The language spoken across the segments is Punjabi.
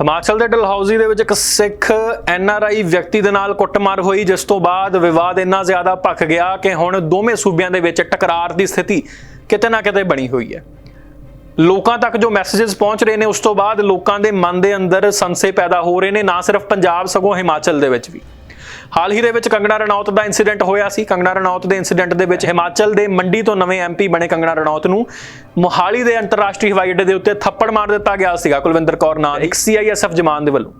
ਹਿਮਾਚਲ ਦੇ ਡਲਹੌਜ਼ੀ ਦੇ ਵਿੱਚ ਇੱਕ ਸਿੱਖ ਐੱਨ ਆਰ ਆਈ ਵਿਅਕਤੀ ਦੇ ਨਾਲ ਕੁੱਟਮਾਰ ਹੋਈ, ਜਿਸ ਤੋਂ ਬਾਅਦ ਵਿਵਾਦ ਇੰਨਾ ਜ਼ਿਆਦਾ ਭਖ ਗਿਆ ਕਿ ਹੁਣ ਦੋਵੇਂ ਸੂਬਿਆਂ ਦੇ ਵਿੱਚ ਟਕਰਾਰ ਦੀ ਸਥਿਤੀ ਕਿਤੇ ਨਾ ਕਿਤੇ ਬਣੀ ਹੋਈ ਹੈ। ਲੋਕਾਂ ਤੱਕ ਜੋ ਮੈਸੇजेस ਪਹੁੰਚ ਰਹੇ ਨੇ, ਉਸ ਤੋਂ ਬਾਅਦ ਲੋਕਾਂ ਦੇ ਮਨ ਦੇ ਅੰਦਰ ਸੰਸੇ ਪੈਦਾ ਹੋ ਰਹੇ ਨੇ, ਨਾ ਸਿਰਫ ਪੰਜਾਬ, ਸਗੋਂ ਹਿਮਾਚਲ ਦੇ ਵਿੱਚ ਵੀ। ਹਾਲ ਹੀ ਦੇ ਵਿੱਚ ਕੰਗਣਾ ਰਣੌਤ ਦਾ ਇਨਸੀਡੈਂਟ ਹੋਇਆ ਸੀ। ਕੰਗਣਾ ਰਣੌਤ ਦੇ ਇਨਸੀਡੈਂਟ ਦੇ ਵਿੱਚ ਹਿਮਾਚਲ ਦੇ ਮੰਡੀ ਤੋਂ ਨਵੇਂ ਐਮਪੀ ਬਣੇ ਕੰਗਣਾ ਰਣੌਤ ਨੂੰ ਮੋਹਾਲੀ ਦੇ ਅੰਤਰਰਾਸ਼ਟਰੀ ਹਵਾਈ ਅੱਡੇ ਦੇ ਉੱਤੇ ਥੱਪੜ ਮਾਰ ਦਿੱਤਾ ਗਿਆ ਸੀਗਾ। ਕੁਲਵਿੰਦਰ ਕੌਰ ਨਾਲ ਇੱਕ ਸੀਆਈਐਸਐਫ ਜਮਾਨ ਦੇ ਵੱਲੋਂ।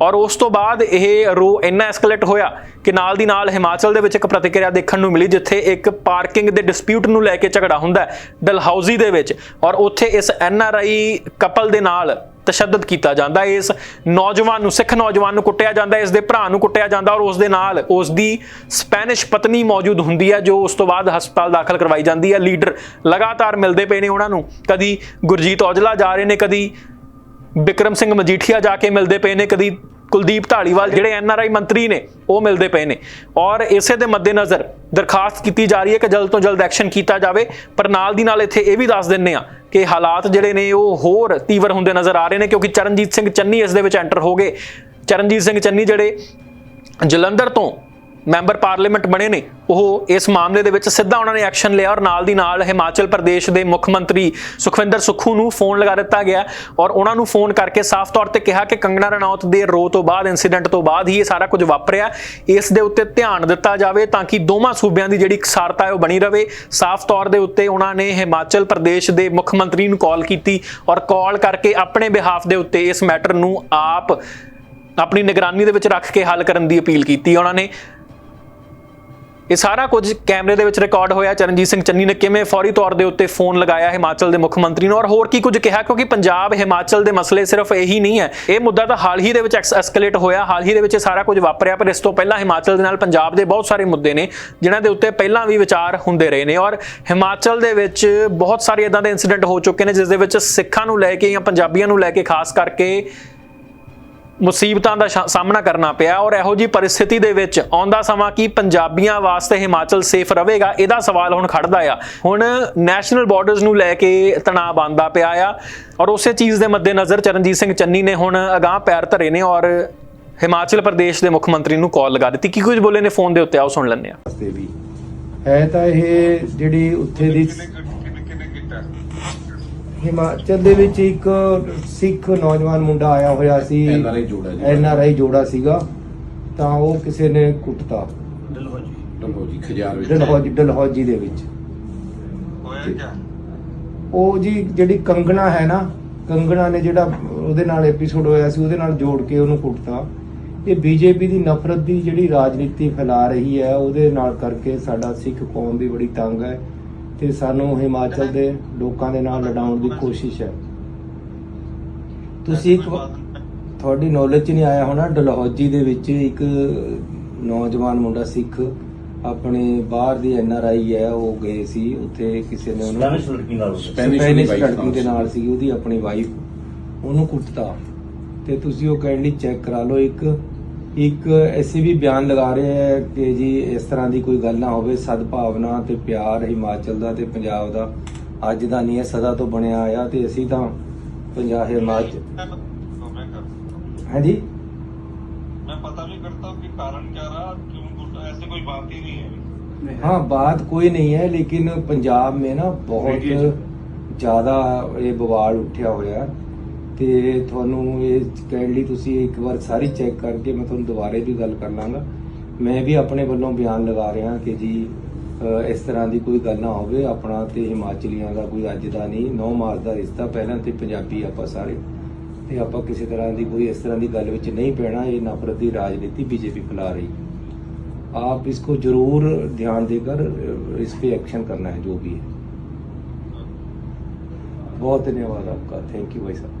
ਔਰ ਉਸ ਤੋਂ ਬਾਅਦ ਇਹ ਰੋ ਇੰਨਾ ਐਸਕੇਲੇਟ ਹੋਇਆ ਕਿ ਨਾਲ ਦੀ ਨਾਲ ਹਿਮਾਚਲ ਦੇ ਵਿੱਚ ਇੱਕ ਪ੍ਰਤੀਕਿਰਿਆ ਦੇਖਣ ਨੂੰ ਮਿਲੀ, ਜਿੱਥੇ ਇੱਕ ਪਾਰਕਿੰਗ ਦੇ ਡਿਸਪਿਊਟ ਨੂੰ ਲੈ ਕੇ ਝਗੜਾ ਹੁੰਦਾ ਹੈ, ਡਲਹੌਜ਼ੀ ਦੇ ਵਿੱਚ। ਔਰ ਉੱਥੇ ਇਸ ਐਨਆਰਆਈ ਕਪਲ ਦੇ ਨਾਲ ਤਸ਼ੱਦਦ ਕੀਤਾ ਜਾਂਦਾ। ਇਸ ਨੌਜਵਾਨ ਨੂੰ ਸਿੱਖ ਨੌਜਵਾਨ ਨੂੰ ਕੁੱਟਿਆ ਜਾਂਦਾ ਹੈ, ਇਸ ਦੇ ਭਰਾ ਨੂੰ ਕੁੱਟਿਆ ਜਾਂਦਾ ਔਰ ਉਸ ਦੇ ਨਾਲ ਉਸ ਦੀ ਸਪੈਨਿਸ਼ ਪਤਨੀ ਮੌਜੂਦ ਹੁੰਦੀ ਹੈ ਜੋ ਉਸ ਤੋਂ ਬਾਅਦ ਹਸਪਤਾਲ ਦਾਖਲ ਕਰਵਾਈ ਜਾਂਦੀ ਹੈ। ਲੀਡਰ ਲਗਾਤਾਰ ਮਿਲਦੇ ਪਏ ਨੇ ਉਹਨਾਂ ਨੂੰ। ਕਦੀ ਗੁਰਜੀਤ ਔਜਲਾ ਜਾ ਰਹੇ ਨੇ ਕਦੀ ਬਿਕਰਮ ਸਿੰਘ ਮਜੀਠੀਆ ਜਾ ਕੇ ਮਿਲਦੇ ਪਏ ਨੇ ਕਦੀ ਕੁਲਦੀਪ ਢਾਲੀਵਾਲ ਜਿਹੜੇ ਐਨਆਰਆਈ ਮੰਤਰੀ ਨੇ, ਉਹ ਮਿਲਦੇ ਪਏ ਨੇ। ਔਰ ਇਸੇ ਦੇ ਮੱਦੇਨਜ਼ਰ ਦਰਖਾਸਤ ਕੀਤੀ ਜਾ ਰਹੀ ਹੈ ਕਿ ਜਲਦ ਤੋਂ ਜਲਦ ਐਕਸ਼ਨ ਕੀਤਾ ਜਾਵੇ। ਪਰ ਨਾਲ ਦੀ ਨਾਲ ਇੱਥੇ ਇਹ ਵੀ ਦੱਸ ਦਿੰਨੇ ਆ ਕਿ ਹਾਲਾਤ ਜਿਹੜੇ ਨੇ, ਉਹ ਹੋਰ ਤੀਵਰ ਹੁੰਦੇ ਨਜ਼ਰ ਆ ਰਹੇ ਨੇ, ਕਿਉਂਕਿ ਚਰਨਜੀਤ ਸਿੰਘ ਚੰਨੀ ਇਸ ਦੇ ਵਿੱਚ ਐਂਟਰ ਹੋ ਗਏ। ਚਰਨਜੀਤ ਸਿੰਘ ਚੰਨੀ ਜਿਹੜੇ ਜਲੰਧਰ ਤੋਂ ਮੈਂਬਰ ਪਾਰਲੀਮੈਂਟ ਬਣੇ ਨੇ। ਉਹ ਇਸ ਮਾਮਲੇ ਦੇ ਵਿੱਚ ਸਿੱਧਾ ਉਹਨਾਂ ਨੇ ਐਕਸ਼ਨ ਲਿਆ ਔਰ ਨਾਲ ਦੀ ਨਾਲ ਹਿਮਾਚਲ ਪ੍ਰਦੇਸ਼ ਦੇ ਮੁੱਖ ਮੰਤਰੀ ਸੁਖਵਿੰਦਰ ਸੁੱਖੂ ਨੂੰ ਫੋਨ ਲਗਾ ਦਿੱਤਾ ਗਿਆ ਔਰ ਉਹਨਾਂ ਨੂੰ ਫੋਨ ਕਰਕੇ ਸਾਫ਼ ਤੌਰ ਤੇ ਕਿਹਾ ਕਿ ਕੰਗਣਾ ਰਣੌਤ ਦੇ ਰੋ ਤੋਂ ਬਾਅਦ ਇਨਸੀਡੈਂਟ ਤੋਂ ਬਾਅਦ ਹੀ ਇਹ ਸਾਰਾ ਕੁਝ ਵਾਪਰਿਆ। ਇਸ ਦੇ ਉੱਤੇ ਧਿਆਨ ਦਿੱਤਾ ਜਾਵੇ ਤਾਂ ਕਿ ਦੋਵਾਂ ਸੂਬਿਆਂ ਦੀ ਜਿਹੜੀ ਇਕਸਾਰਤਾ ਹੈ ਉਹ ਬਣੀ ਰਵੇ। ਸਾਫ਼ ਤੌਰ ਦੇ ਉੱਤੇ ਉਹਨਾਂ ਨੇ ਹਿਮਾਚਲ ਪ੍ਰਦੇਸ਼ ਦੇ ਮੁੱਖ ਮੰਤਰੀ ਨੂੰ ਕਾਲ ਕੀਤੀ ਔਰ ਕਾਲ ਕਰਕੇ ਆਪਣੇ ਬਿਹਾਫ ਦੇ ਉੱਤੇ ਇਸ ਮੈਟਰ ਨੂੰ ਆਪ ਆਪਣੀ ਨਿਗਰਾਨੀ ਦੇ ਵਿੱਚ ਰੱਖ ਕੇ ਹੱਲ ਕਰਨ ਦੀ ਅਪੀਲ ਕੀਤੀ ਉਹਨਾਂ ਨੇ। ਇਹ ਸਾਰਾ ਕੁਝ ਕੈਮਰੇ ਦੇ ਵਿੱਚ ਰਿਕਾਰਡ ਹੋਇਆ। ਚਰਨਜੀਤ ਸਿੰਘ ਚੰਨੀ ਨੇ ਕਿਵੇਂ ਫੌਰੀ ਤੌਰ ਦੇ ਉੱਤੇ ਫੋਨ ਲਗਾਇਆ ਹਿਮਾਚਲ ਦੇ ਮੁੱਖ ਮੰਤਰੀ ਨੂੰ? ਔਰ ਹੋਰ ਕੀ ਕੁਝ ਕਿਹਾ? ਕਿਉਂਕਿ ਪੰਜਾਬ, ਹਿਮਾਚਲ ਦੇ ਮਸਲੇ ਸਿਰਫ ਇਹੀ ਨਹੀਂ ਹੈ। ਇਹ ਮੁੱਦਾ ਤਾਂ ਹਾਲ ਹੀ ਦੇ ਵਿੱਚ ਐਸਕੇਲੇਟ ਹੋਇਆ। ਹਾਲ ਹੀ ਦੇ ਵਿੱਚ ਇਹ ਸਾਰਾ ਕੁਝ ਵਾਪਰਿਆ, ਪਰ ਇਸ ਤੋਂ ਪਹਿਲਾਂ ਹਿਮਾਚਲ ਦੇ ਨਾਲ ਪੰਜਾਬ ਦੇ ਬਹੁਤ ਸਾਰੇ ਮੁੱਦੇ ਨੇ, ਜਿਨ੍ਹਾਂ ਦੇ ਉੱਤੇ ਪਹਿਲਾਂ ਵੀ ਵਿਚਾਰ ਹੁੰਦੇ ਰਹੇ ਨੇ। ਔਰ ਹਿਮਾਚਲ ਦੇ ਵਿੱਚ ਬਹੁਤ ਸਾਰੇ ਇਦਾਂ ਦੇ ਇਨਸੀਡੈਂਟ ਹੋ ਚੁੱਕੇ ਨੇ, ਜਿਸ ਦੇ ਵਿੱਚ ਸਿੱਖਾਂ ਨੂੰ ਲੈ ਕੇ ਜਾਂ ਪੰਜਾਬੀਆਂ ਨੂੰ ਲੈ ਕੇ, ਖਾਸ ਕਰਕੇ ਮੁਸੀਬਤਾਂ ਦਾ ਸਾਹਮਣਾ ਕਰਨਾ ਪਿਆ ਔਰ ਇਹੋ ਜੀ ਪਰਿਸਥਿਤੀ ਦੇ ਵਿੱਚ ਆਉਂਦਾ ਸਮਾਂ ਕੀ ਪੰਜਾਬੀਆਂ ਵਾਸਤੇ ਹਿਮਾਚਲ ਸੇਫ ਰਹੇਗਾ? ਇਹਦਾ ਸਵਾਲ ਹੁਣ ਖੜਦਾ ਆ। ਹੁਣ ਨੈਸ਼ਨਲ ਬਾਰਡਰਸ ਨੂੰ ਲੈ ਕੇ ਤਣਾਅ ਬੰਦਾ ਪਿਆ ਆ ਔਰ ਉਸੇ ਚੀਜ਼ ਦੇ ਮੱਦੇਨਜ਼ਰ ਚਰਨਜੀਤ ਸਿੰਘ ਚੰਨੀ ਨੇ ਹੁਣ ਅਗਾਹ ਪੈਰ ਧਰੇ ਨੇ ਔਰ ਹਿਮਾਚਲ ਪ੍ਰਦੇਸ਼ ਦੇ ਮੁੱਖ ਮੰਤਰੀ ਨੂੰ ਕਾਲ ਲਗਾ ਦਿੱਤੀ। ਕੀ ਕੁਝ ਬੋਲੇ ਨੇ ਫੋਨ ਦੇ ਉੱਤੇ? ਆਓ ਸੁਣ ਲੈਂਦੇ ਆ ਹੈ ਤਾਂ ਇਹ ਜਿਹੜੀ ਉੱਥੇ ਦੀ ਹਿਮਾਚਲ ਦੇ ਵਿੱਚ ਇੱਕ ਸਿੱਖ ਨੌਜਵਾਨ ਮੁੰਡਾ ਆਇਆ ਹੋਇਆ ਸੀ। NRI ਜੋੜਾ ਜੀ। ਐਨਆਰਆਈ ਜੋੜਾ ਸੀਗਾ। ਤਾਂ ਉਹ ਕਿਸੇ ਨੇ ਕੁੱਟਤਾ। ਡਲਹੌਜੀ। ਖਜਾਰ ਵਿੱਚ। ਡਲਹੌਜੀ ਡਲਹੌਜੀ ਦੇ ਵਿੱਚ। ਹੋਇਆ ਉਹ ਜੀ ਜਿਹੜੀ ਕੰਗਣਾ ਹੈ ਨਾ ਕੰਗਣਾ ਨੇ ਜਿਹੜਾ ਉਹਦੇ ਨਾਲ ਐਪੀਸੋਡ ਹੋਇਆ ਸੀ ਉਹਦੇ ਨਾਲ ਜੋੜ ਕੇ ਉਹਨੂੰ ਕੁੱਟਤਾ। ਇਹ ਬੀਜੇਪੀ ਦੀ ਨਫ਼ਰਤ ਦੀ ਜਿਹੜੀ ਰਾਜਨੀਤੀ ਫੈਲਾ ਰਹੀ ਹੈ ਉਹਦੇ ਨਾਲ ਕਰਕੇ ਸਾਡਾ ਸਿੱਖ ਕੌਮ ਵੀ ਬੜੀ ਤੰਗ ਹੈ। ਤੇ ਸਾਨੂੰ ਹਿਮਾਚਲ ਦੇ ਲੋਕਾਂ ਦੇ ਨਾਲ ਲੜਾਉਣ ਦੀ ਕੋਸ਼ਿਸ਼ ਹੈ। ਤੁਸੀਂ ਇੱਕ ਤੁਹਾਡੀ ਨੌਲੇਜ 'ਚ ਨਹੀਂ ਆਇਆ ਹੋਣਾ ਡਲਹੌਜੀ ਦੇ ਵਿੱਚ ਇੱਕ ਨੌਜਵਾਨ ਮੁੰਡਾ ਸਿੱਖ ਆਪਣੇ ਬਾਹਰ ਦੀ ਐਨਆਰਆਈ ਹੈ ਉਹ ਗਏ ਸੀ ਉੱਥੇ ਕਿਸੇ ਨੇ ਉਹਨੂੰ ਸਪੈਨਿਸ਼ ਲੜਕੀ ਨਾਲ ਸਪੈਨਿਸ਼ ਦੀ wife ਲੜਕੀ ਦੇ ਨਾਲ ਸੀ ਉਹਦੀ ਆਪਣੀ ਵਾਈਫ ਉਹਨੂੰ ਕੁੱਟਤਾ। ਤੇ ਤੁਸੀਂ ਉਹ ਕਾਈਂਡਲੀ ਚੈੱਕ ਕਰਾ ਲਓ ਇੱਕ ਇੱਕ ਐਸੀ ਵੀ ਬਿਆਨ ਲਗਾ ਰਹੇ ਹੈ ਕਿ ਜੀ ਇਸ ਤਰ੍ਹਾਂ ਦੀ ਕੋਈ ਗੱਲ ਨਾ ਹੋਵੇ ਸਦਭਾਵਨਾ ਤੇ ਪਿਆਰ ਹਿਮਾਚਲ ਦਾ ਤੇ ਪੰਜਾਬ ਦਾ ਅੱਜ ਦਾ ਨਹੀਂ ਹੈ ਸਦਾ ਤੋਂ ਬਣਿਆ ਆਇਆ ਤੇ ਅਸੀਂ ਤਾਂ ਪੰਜਾਬ ਹਿਮਾਚਲ मैं कर ਹਾਂਜੀ मैं पता भी करता हूँ कि कारण क्या रहा क्यों गुट ऐसे कोई बात ही नहीं है हाँ बात कोई नहीं है लेकिन पंजाब में ना बहुत ਜ਼ਿਆਦਾ ਇਹ ਬਵਾਲ ਉੱਠਿਆ ਹੋਇਆ ਤੇ ਤੁਹਾਨੂੰ ਇਹ ਕਾਈਂਡਲੀ ਤੁਸੀਂ ਇੱਕ ਵਾਰ ਸਾਰੀ ਚੈੱਕ ਕਰਕੇ ਮੈਂ ਤੁਹਾਨੂੰ ਦੁਬਾਰੇ ਵੀ ਗੱਲ ਕਰ ਲਾਂਗਾ ਮੈਂ ਵੀ ਆਪਣੇ ਵੱਲੋਂ ਬਿਆਨ ਲਗਾ ਰਿਹਾ ਕਿ ਜੀ ਅ, ਇਸ ਤਰ੍ਹਾਂ ਦੀ ਕੋਈ ਗੱਲ ਨਾ ਹੋਵੇ ਆਪਣਾ ਤੇ ਹਿਮਾਚਲੀਆਂ ਦਾ ਕੋਈ ਅੱਜ ਦਾ ਨਹੀਂ 9 ਮਾਰਚ ਦਾ ਰਿਸ਼ਤਾ ਪਹਿਲਾਂ ਤੇ ਪੰਜਾਬੀ ਆਪਾਂ ਸਾਰੇ ਤੇ ਆਪਾਂ ਕਿਸੇ ਤਰ੍ਹਾਂ ਦੀ ਕੋਈ ਇਸ ਤਰ੍ਹਾਂ ਦੀ ਗੱਲ ਵਿੱਚ ਨਹੀਂ ਪੈਣਾ ਇਹ ਨਫ਼ਰਤ ਦੀ ਰਾਜਨੀਤੀ बीजेपी फैला रही है आप इसको जरूर ध्यान देकर इस पे एक्शन करना है जो भी है बहुत धन्यवाद आपका थैंक यू भाई साहब